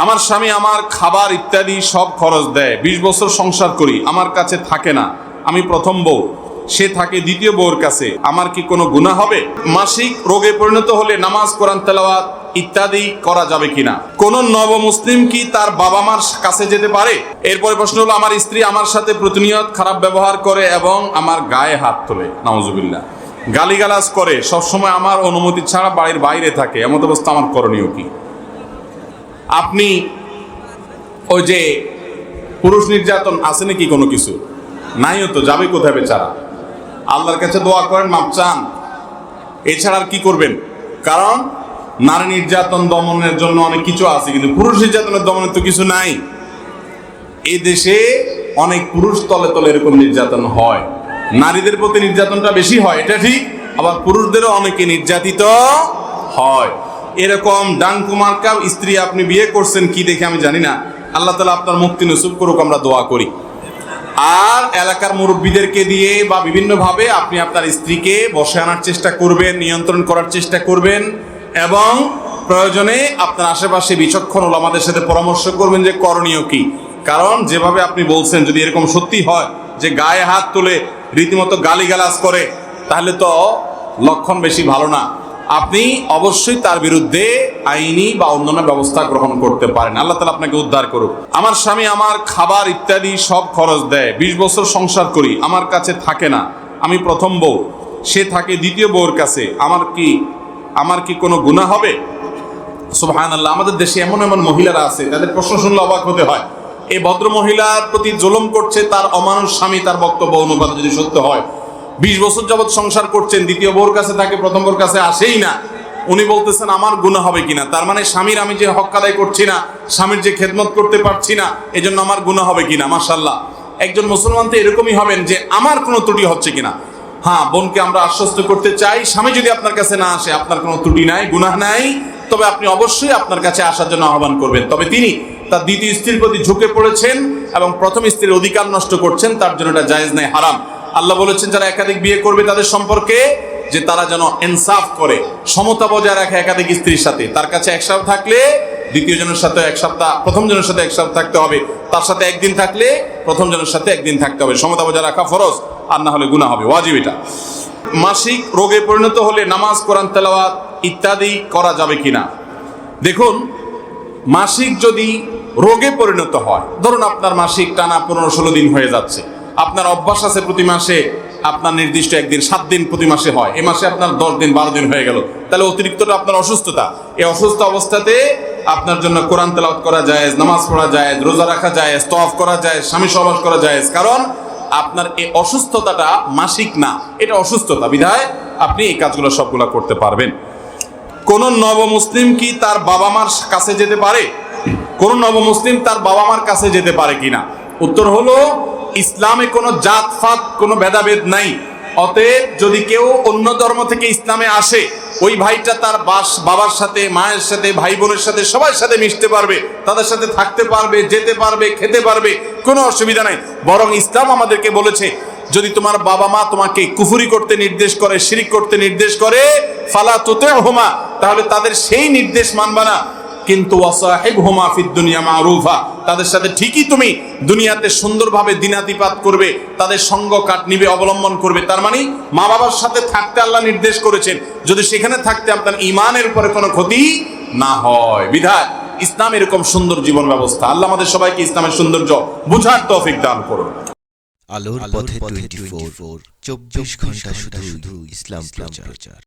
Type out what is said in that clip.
আমার স্বামী আমার খাবার ইত্যাদি সব খরচ দেয়। বিশ বছর সংসার করি, আমার কাছে থাকে না। আমি প্রথম বউ, সে থাকে দ্বিতীয় বউর কাছে। আমার কি কোনো গুণা হবে? মাসিক রোগে পরিণত হলে নামাজ, কোরআন, তেলাওয়াত ইত্যাদি করা যাবে কিনা? কোন নব মুসলিম কি তার বাবা মার কাছে যেতে পারে? এরপরে প্রশ্ন হলো, আমার স্ত্রী আমার সাথে প্রতিনিয়ত খারাপ ব্যবহার করে এবং আমার গায়ে হাত তোলে। নাউজুবিল্লাহ। গালিগালাজ করে। সবসময় আমার অনুমতি ছাড়া বাড়ির বাইরে থাকে। এমন অবস্থা আমার করণীয় কি? আপনি ওই যে পুরুষ নির্যাতন আছে নাকি কোনো কিছু? নাইও তো, যাবে কোথায় বেচারা? আল্লাহর কাছে দোয়া করেন মাপ চান। এছাড়া আর কি করবেন? কারণ নারী নির্যাতন দমনের জন্য অনেক কিছু আছে, কিন্তু পুরুষ নির্যাতনের দমনের তো কিছু নাই। এই দেশে অনেক পুরুষ তলে তলে এরকম নির্যাতন হয়। নারীদের প্রতি নির্যাতনটা বেশি হয়, এটা ঠিক। আবার পুরুষদেরও অনেকে নির্যাতিত হয়। এরকম ডাঙ্কুমার্কা স্ত্রী আপনি বিয়ে করছেন কি দেখে আমি জানি না। আল্লাহ তালা আপনার মুক্তি নসুব করুক, আমরা দোয়া করি। আর এলাকার মুরব্বীদেরকে দিয়ে বা বিভিন্নভাবে আপনি আপনার স্ত্রীকে বসে আনার চেষ্টা করবেন, নিয়ন্ত্রণ করার চেষ্টা করবেন এবং প্রয়োজনে আপনার আশেপাশে বিচক্ষণ ওলামাদের সাথে পরামর্শ করবেন যে করণীয় কি। কারণ যেভাবে আপনি বলছেন, যদি এরকম সত্যি হয় যে গায়ে হাত তুলে রীতিমতো গালিগালাজ করে, তাহলে তো লক্ষণ বেশি ভালো না। আপনি অবশ্যই তার বিরুদ্ধে আইনি বা অন্যান্য ব্যবস্থা গ্রহণ করতে পারেন। আল্লাহ তালা আপনাকে উদ্ধার করুক। আমার স্বামী আমার খাবার ইত্যাদি সব খরচ দেয়। বিশ বছর সংসার করি, আমার কাছে থাকে না। আমি প্রথম বউ, সে থাকে দ্বিতীয় বউর কাছে। আমার কি আমার কি কোনো গুণা হবে? সুবহান আল্লাহ আমাদের দেশে এমন এমন মহিলারা আছে তাদের প্রশ্ন শুনলে অবাক হতে হয়। এই ভদ্র মহিলার প্রতি জুলুম করছে তার অমানুষ স্বামী, তার বক্তব্য অনুপাতে যদি সত্য হয়। বিশ বছর যাবৎ সংসার করছেন, দ্বিতীয় বোর কাছে থাকে, প্রথম বোর কাছে আসেই না। উনি বলতেছেন, আমার গুণা হবে কিনা? তার মানে স্বামীর আমি যে হক আদায় করছি না, স্বামীর যে খেদমত করতে পারছি না, এজন্য আমার গুণা হবে কিনা? মাসাল্লাহ একজন মুসলমান তো এরকমই হবেন যে আমার কোনো ত্রুটি হচ্ছে কিনা? হ্যাঁ বোনকে আমরা আশ্বস্ত করতে চাই, স্বামী যদি আপনার কাছে না আসে, আপনার কোনো ত্রুটি নাই, গুনাহ নাই, তবে আপনি অবশ্যই আপনার কাছে আসার জন্য আহ্বান করবেন। তবে তিনি তার দ্বিতীয় স্ত্রীর প্রতি ঝুঁকে পড়েছেন এবং প্রথম স্ত্রীর অধিকার নষ্ট করছেন, তার জন্য এটা জায়েজ নাই, হারাম। আল্লাহ বলেছেন, যারা একাধিক বিয়ে করবে তাদের সম্পর্কে, যে তারা যেন ইনসাফ করে। সমতা বজায় রাখে একাধিক স্ত্রীর সাথে। তার কাছে এক সপ্তাহ থাকলে দ্বিতীয় জনের সাথে এক সপ্তাহ, প্রথম জনের সাথে এক সপ্তাহ থাকতে হবে। তার সাথে একদিন থাকলে প্রথম জনের সাথে একদিন থাকতে হবে। সমতা বজায় রাখা ফরজ, আর না হলে গুণা হবে। ওয়াজিব এটা। মাসিক রোগে পরিণত হলে নামাজ, কোরআন, তেলাওয়াত ইত্যাদি করা যাবে কিনা? দেখুন, মাসিক যদি রোগে পরিণত হয়, ধরুন আপনার মাসিক টানা পনেরো ষোলো দিন হয়ে যাচ্ছে। আপনার অভ্যাস আছে প্রতি মাসে, আপনার নির্দিষ্ট একদিন, সাত দিন প্রতি মাসে হয়। এ মাসে আপনার দশ দিন, বারো দিন হয়ে গেল। তাহলে অতিরিক্তটা আপনার অসুস্থতা। এই অসুস্থ অবস্থাতে আপনার জন্য কোরআন তেলাওয়াত করা যায় নামাজ পড়া যায় রোজা রাখা যায় তফ করা যায় স্বামী সবাস করা যায় কারণ আপনার এই অসুস্থতাটা মাসিক না, এটা অসুস্থতা। বিধায় আপনি এই কাজগুলো সবগুলো করতে পারবেন। কোন নব মুসলিম কি তার বাবা মার কাছে যেতে পারে? কোন নব মুসলিম তার বাবা মার কাছে যেতে পারে কিনা? উত্তর হলো, ইসলামে কোনো জাতফাত কোনো ভেদাভেদ নাই। অতএব যদি কেউ অন্য ধর্ম থেকে ইসলামে আসে, ওই ভাইটা তার বাস, বাবার সাথে, মায়ের সাথে ভাই বোনের সাথে, সবার সাথে মিশতে পারবে, তাদের সাথে থাকতে পারবে, যেতে পারবে, খেতে পারবে, কোনো অসুবিধা নাই। বরং ইসলাম আমাদেরকে বলেছে, যদি তোমার বাবা মা তোমাকে কুফুরি করতে নির্দেশ করে, শিরিক করতে নির্দেশ করে, ফালা তোতে হোমা তাহলে তাদের সেই নির্দেশ মানবা না। কিন্তু ওয়াসাহিব হোমা ফিদ দুনিয়া মারুফা তাদের সাথে ঠিকই তুমি দুনিয়াতে সুন্দরভাবে দিনাতিপাত করবে তাদের সঙ্গ কাট নিবে অবলম্বন করবে। তার মানে মা বাবার সাথে থাকতে আল্লাহ নির্দেশ করেছেন। যদি সেখানে থাকতে আপনার ইমানের উপরে কোনো ক্ষতি না হয়। বিধায় ইসলাম এরকম সুন্দর জীবন ব্যবস্থা। আল্লাহ আমাদের সবাইকে ইসলামের সৌন্দর্য বুঝার তৌফিক দান করুন। আলোর পথে টোয়েন্টি ফোর চব্বিশ ঘণ্টা শুধু শুধু ইসলাম প্রচার।